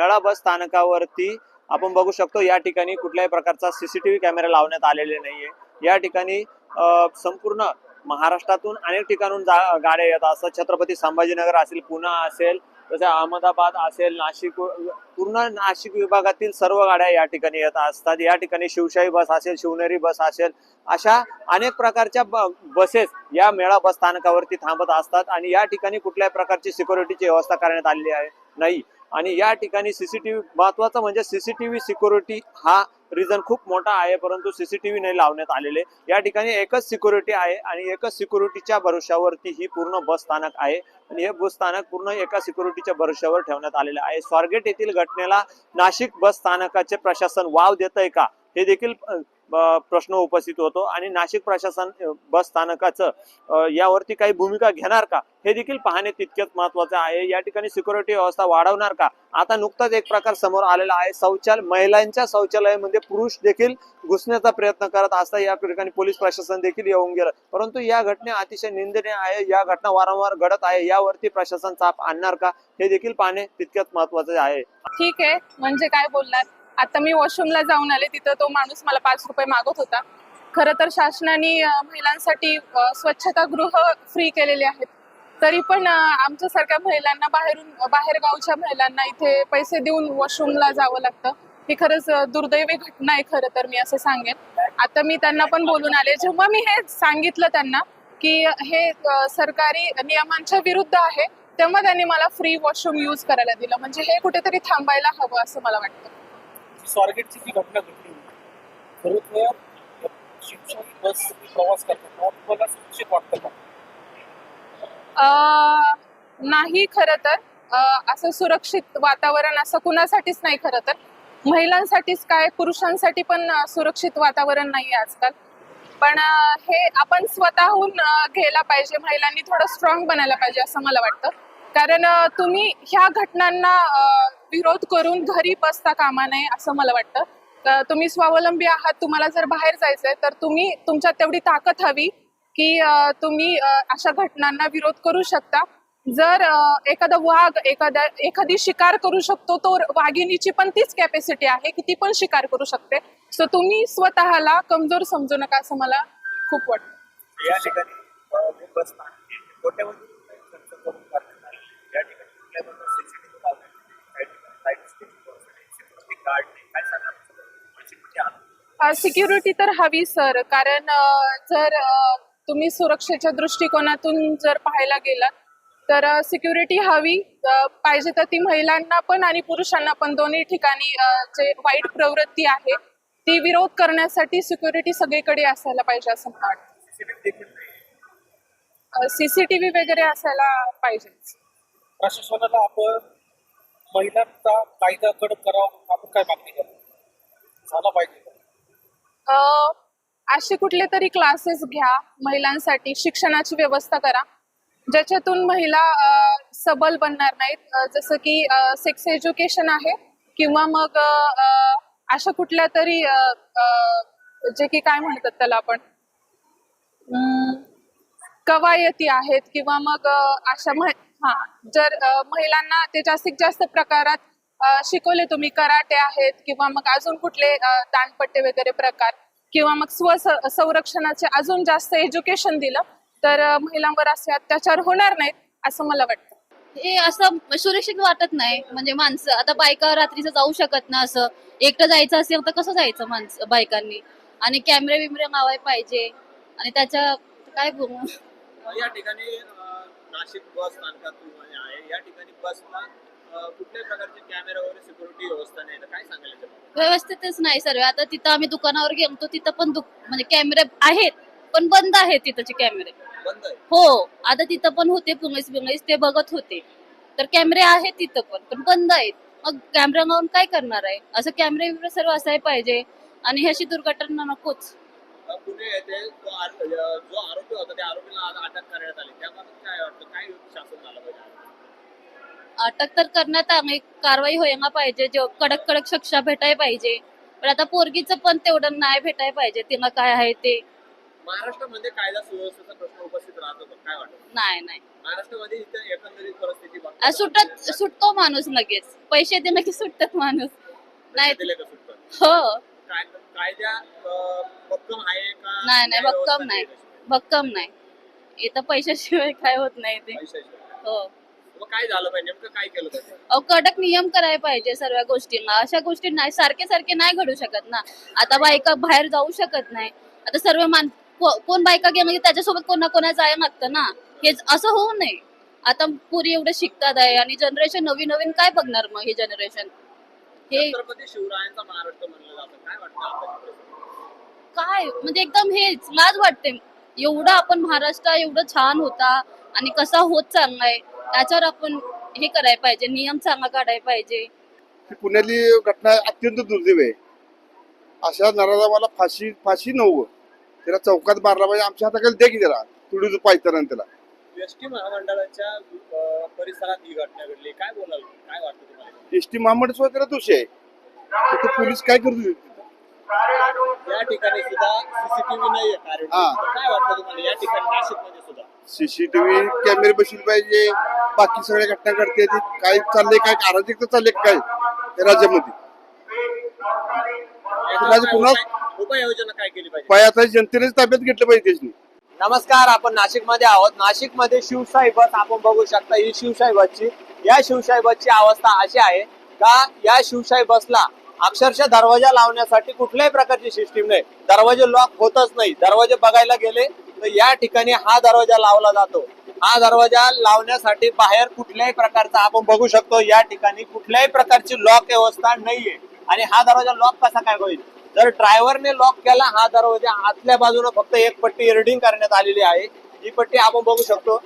मेळा बस स्थानकावरती आपण बघू शकतो या ठिकाणी कुठल्याही प्रकारचा सीसीटीव्ही कॅमेरा लावण्यात आलेले नाहीये. या ठिकाणी संपूर्ण महाराष्ट्रातून अनेक ठिकाणून गाड्या येत असतात छत्रपती संभाजीनगर असेल पुणे असेल तसे अहमदाबाद असेल नाशिक पूर्ण नाशिक विभागातील सर्व गाड्या या ठिकाणी येत असतात. या ठिकाणी शिवशाही बस असेल शिवनेरी बस असेल अशा अनेक प्रकारच्या ब- बसेस या मेळा बस स्थानकावरती थांबत असतात आणि या ठिकाणी कुठल्याही प्रकारची सिक्युरिटीची व्यवस्था करण्यात आलेली आहे नाही. आणि या ठिकाणी सीसीटीव्ही महत्वाचं म्हणजे सीसीटीव्ही सिक्युरिटी हा रिझन खूप मोठा आहे परंतु सीसीटीव्ही नाही लावण्यात आलेले. या ठिकाणी एकच सिक्युरिटी आहे आणि एकच सिक्युरिटीच्या भरोश्यावरती ही पूर्ण बस स्थानक आहे. आणि हे बस स्थानक पूर्ण एका सिक्युरिटीच्या भरोश्यावर ठेवण्यात आलेले आहे. स्वारगेट येथील घटनेला नाशिक बस स्थानकाचे प्रशासन वाव देत आहे का? हे देखील प्रश्न उपस्थित होतो. आणि नाशिक प्रशासन बस स्थानकाचं यावरती काही भूमिका घेणार का? हे देखील पाहणे तितकेच महत्त्वाचे आहे. या ठिकाणी सिक्युरिटी व्यवस्था वाढवणार का? आता नुकताच एक प्रकार समोर आलेला आहे. शौचालय महिलांच्या शौचालयामध्ये पुरुष देखील घुसण्याचा प्रयत्न करत असता या ठिकाणी पोलीस प्रशासन देखील येऊन गेलं. परंतु या घटना अतिशय निंदनीय आहे. या घटना वारंवार घडत आहे. यावरती प्रशासन चाप आणणार का? हे देखील पाहणे तितकेच महत्त्वाचे आहे. ठीक आहे. म्हणजे काय बोलणार? आता मी वॉशरूमला जाऊन आले तिथं तो माणूस मला पाच रुपये मागत होता. खरं तर शासनाने महिलांसाठी स्वच्छता गृह फ्री केलेले आहेत. तरी पण आमच्यासारख्या महिलांना बाहेरून बाहेरगावच्या महिलांना इथे पैसे देऊन वॉशरूमला जावं लागतं. ही खरंच दुर्दैवी घटना आहे खरं तर मी असं सांगेन. आता मी त्यांना पण बोलून आले. जेव्हा मी हे सांगितलं त्यांना की हे सरकारी नियमांच्या विरुद्ध आहे तेव्हा त्यांनी मला फ्री वॉशरूम यूज करायला दिलं. म्हणजे हे कुठेतरी थांबायला हवं असं मला वाटतं. स्वारगेटची जी घटना घडली खरोखर शिवशाही बस प्रवास करतात तुम्हाला सुरक्षित वाटतं का? नाही खरं तर. असं सुरक्षित वातावरण असं कुणासाठीच नाही खरं तर. महिलांसाठीच काय पुरुषांसाठी पण सुरक्षित वातावरण नाही आजकाल. पण हे आपण स्वतःहून घ्यायला पाहिजे महिलांनी थोडं स्ट्रॉंग बनायला पाहिजे असं मला वाटतं. कारण तुम्ही ह्या घटनांना विरोध करून घरी बसता कामा नये असं मला वाटतं. तर तुम्ही स्वावलंबी आहात तुम्हाला जर बाहेर जायचंय तर तुम्ही तुमच्यात तेवढी ताकद हवी की तुम्ही अशा घटनांना विरोध करू शकता. जर एखादा वाघ एखाद्या एखादी शिकार करू शकतो तो वाघिणीची पण तीच कॅपॅसिटी आहे की ती पण शिकार करू शकते. सो तुम्ही स्वतःला कमजोर समजू नका असं मला खूप वाटतं. सिक्युरिटी तर हवी सर कारण जर तुम्ही सुरक्षेच्या दृष्टिकोनातून जर पाहायला गेलात तर सिक्युरिटी हवी. पाहिजे तर ती महिलांना पण आणि पुरुषांना पण. दोन्ही ठिकाणी जे वाईट प्रवृत्ती आहे ती विरोध करण्यासाठी सिक्युरिटी सगळीकडे असायला पाहिजे असं मला वाटतं. सीसीटीव्ही वगैरे असायला पाहिजे. प्रशासनाला आपण महिलांचा कायदा कडक करावा आपण काय मागणी करतो? झाला पाहिजे. असे कुठले तरी क्लासेस घ्या महिलांसाठी. शिक्षणाची व्यवस्था करा. ज्याच्यातून महिला सबल बनणार नाहीत. जसं की सेक्स एज्युकेशन आहे किंवा मग अशा कुठल्या तरी जे की काय म्हणतात त्याला आपण? कवायती आहेत किंवा मग अशा हा जर महिलांना ते जास्तीत जास्त प्रकारात शिकवले तुम्ही कराटे आहेत किंवा मग अजून कुठले दानपट्टे वगैरे प्रकार किंवा मग स्व संरक्षणाचे अजून जास्त एज्युकेशन दिलं तर महिलांवर असे अत्याचार होणार नाहीत असं मला वाटतं. हे असं सुरक्षित वाटत नाही. म्हणजे माणसं आता बायका रात्रीचं जाऊ शकत ना असं. एकटं जायचं असेल तर कसं जायचं माणसं बायकांनी? आणि कॅमेरे बिमरे लावाय पाहिजे. आणि त्याच्या काय बोलू? या ठिकाणी नाशिक बस स्थानकातून आहे. या ठिकाणी बसला कुठल्याही प्रकारचे कॅमेरा वगैरे सिक्युरिटी व्यवस्था नाही. तर काय सांगायला? व्यवस्थितच नाही सर्व आता तिथं आम्ही दुकानावर गेलो तिथं पण म्हणजे कॅमेरे आहेत पण बंद आहेत तिथंचे कॅमेरे. बंद आहे हो आता तिथं पण होते पोलीस बिंगलीस ते बघत होते. तर कॅमेरे आहेत तिथं पण पण बंद आहेत. मग कॅमेरा लावून काय करणार आहे? असं कॅमेरे सर्व असायला पाहिजे. आणि ह्याची दुर्घटना नकोच. येथे जो आरोपी होता त्या आरोपीला आज अटक करण्यात आली. त्याबाबत काय वाटतं? काय शासन झालं पाहिजे? अटक तर करण्यात आली. कारवाई व्हायला पाहिजे. जो कडक कडक शिक्षा भेटायला पाहिजे. पण आता पोरगीचं पण तेवढं नाही भेटायला पाहिजे. तिला काय आहे ते. महाराष्ट्रामध्ये कायदा सुव्यवस्थेचा प्रश्न उपस्थित राहत होता काय वाटतं? नाही नाही. महाराष्ट्रामध्ये इथं एकंदरीत परिस्थिती सुटत सुटतो माणूस लगेच. पैसे दिले की सुटतात माणूस. नाही. दिले का हो. कायद्या अं, भक्कम आहे का? नाही नाही भक्कम नाही? भक्कम नाही. इथं पैशाशिवाय काय होत नाही ते. हो. मग काय झालं पाहिजे? नेमकं काय केलं पाहिजे? अहो कडक नियम करायला पाहिजे सर्व गोष्टींना. अशा गोष्टी नाही सारखे सारखे नाही घडू शकत ना. आता बायका बाहेर जाऊ शकत नाही. आता सर्व मान को- कोण बायका गेलं म्हणजे त्याच्यासोबत कोणा कोणा जायला लागतं ना? हेच असं होऊ नये. आता पुरी एवढं शिकतात आहे आणि जनरेशन नवीन नवीन काय बघणार मग हे जनरेशन हे छत्रपती शिवरायांचा महाराष्ट्र म्हणलं जातं. काय वाटतं म्हणजे एकदम हेच लाज वाटते. एवढं आपण महाराष्ट्र एवढं छान होता आणि कसा होत चाललाय त्याच्यावर आपण हे करायला पाहिजे नियम चांगला काढायला पाहिजे. ही पुण्यातली घटना अत्यंत दुर्दैव आहे. अशा नराला मला फाशी फाशी नव्वं त्याला चौकात मारला पाहिजे. आमच्या हाताखाली दे की त्याला. तुडूच पायतरण त्याला. एस टी महामंडळाच्या परिसरात ही घटना घडली. काय बोलाल? काय वाटतं तुम्हाला? एस टी महामंडळ त्याला दोष आहे. पोलीस काय करू या ठिकाणी सुद्धा सीसीटीव्ही नाहीये कारण. हा. काय वाटतं तुम्हाला या ठिकाणी नाशिकमध्ये सुद्धा? सीसीटीव्ही कॅमेरे बसले पाहिजे. बाकी सगळ्या घटना घडते काय चाललंय काय अराजकता चाललंय काय? राज्यामध्ये. उपाययोजना काय केली पाहिजे? जनतेनेच ताब्यात घेतलं पाहिजे नमस्कार आपण नाशिकमध्ये आहोत. नाशिकमध्ये शिवशाही बस आपण बघू शकता. ही शिवशाही बसची या शिवशाही बसची अवस्था अशी आहे का या शिवशाही बसला अक्षरशः दरवाजा लावण्यासाठी कुठल्याही प्रकारची सिस्टीम नाही. दरवाजे लॉक होतच नाही. दरवाजे बघायला गेले तर या ठिकाणी हा दरवाजा लावला जातो. हा दरवाजा लावण्यासाठी बाहेर कुठल्याही प्रकारचा आपण बघू शकतो. या ठिकाणी कुठल्याही प्रकारची लॉक व्यवस्था नाहीये. आणि हा दरवाजा लॉक कसा काय होईल? जर ड्रायव्हरने लॉक केला हा दरवाजा आतल्या बाजूने फक्त एक पट्टी रिडिंग करण्यात आलेली आहे. ही पट्टी आपण बघू शकतो.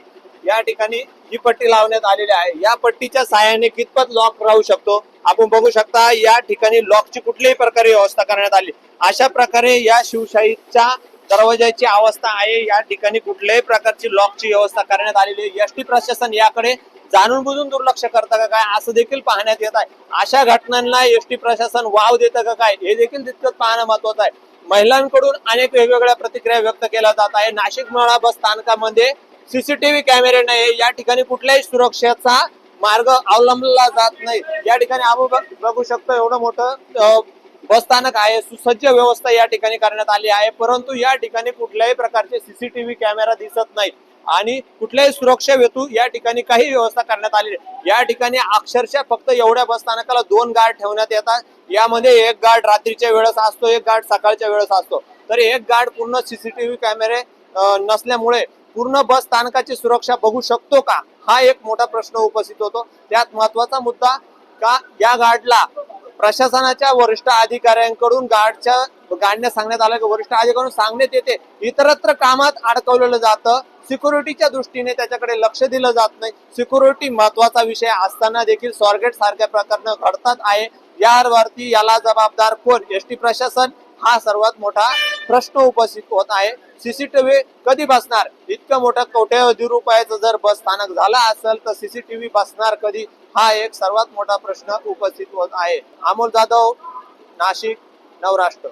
या ठिकाणी ही पट्टी लावण्यात आलेली आहे. या पट्टीच्या सहाय्याने कितपत लॉक राहू शकतो? आपण बघू शकता या ठिकाणी लॉकची कुठल्याही प्रकारे व्यवस्था करण्यात आली. अशा प्रकारे या शिवशाहीच्या दरवाजाची अवस्था आहे. या ठिकाणी कुठल्याही प्रकारची लॉकची व्यवस्था करण्यात आलेली आहे. एसटी प्रशासन याकडे जाणून बुजून दुर्लक्ष करतं का काय? असं देखील पाहण्यात येत आहे. अशा घटनांना एसटी प्रशासन वाव देतं का काय? हे देखील तितकंच पाहणं महत्वाचं आहे. महिलांकडून अनेक वेगवेगळ्या प्रतिक्रिया व्यक्त केल्या जात आहे. नाशिक मेळा बस स्थानकामध्ये सीसीटीव्ही कॅमेरे नाही या ठिकाणी कुठल्याही सुरक्षेचा मार्ग अवलंबला जात नाही. या ठिकाणी आपण बघू शकतो एवढं मोठं बसस्थानक बस स्थानक आहे सुसज्ज व्यवस्था या ठिकाणी करण्यात आली आहे परंतु या ठिकाणी कुठल्याही प्रकारचे सीसीटीव्ही कॅमेरा दिसत नाही. आणि कुठल्याही सुरक्षा हेतू या ठिकाणी काही व्यवस्था करण्यात आली या ठिकाणी अक्षरशः फक्त एवढ्या बस स्थानकाला दोन गार्ड ठेवण्यात येतात. यामध्ये एक गार्ड रात्रीच्या वेळेस असतो एक गार्ड सकाळच्या वेळेस असतो. तर एक गार्ड पूर्ण सीसीटीव्ही कॅमेरे नसल्यामुळे पूर्ण बस स्थानकाची सुरक्षा बघू शकतो का? हा एक मोठा प्रश्न उपस्थित होतो. त्यात महत्त्वाचा मुद्दा का? या गार्डला प्रशासनाच्या वरिष्ठ अधिकाऱ्यांकडून गार्डच्या गाडण्या सांगण्यात आलं की वरिष्ठ अधिकाऱ्यांकडून सांगण्यात येते. इतरत्र कामात अडकवलेलं जातं. सिक्युरिटीच्या दृष्टीने त्याच्याकडे लक्ष दिलं जात नाही. सिक्युरिटी महत्त्वाचा विषय असताना देखील स्वारगेट सारख्या प्रकरण घडतात आहे. यावरती याला जबाबदार कोण? एस टी प्रशासन हा सर्वात मोठा प्रश्न उपस्थित होत आहे. सीसीटीव्ही कधी बसणार? इतकं मोठं कोट्यावधी रुपयाचं जर बस स्थानक झालं असेल तर सीसीटीव्ही बसणार कधी? हा एक सर्वात मोठा प्रश्न उपस्थित होत आहे. अमोल जाधव नाशिक नवराष्ट्र.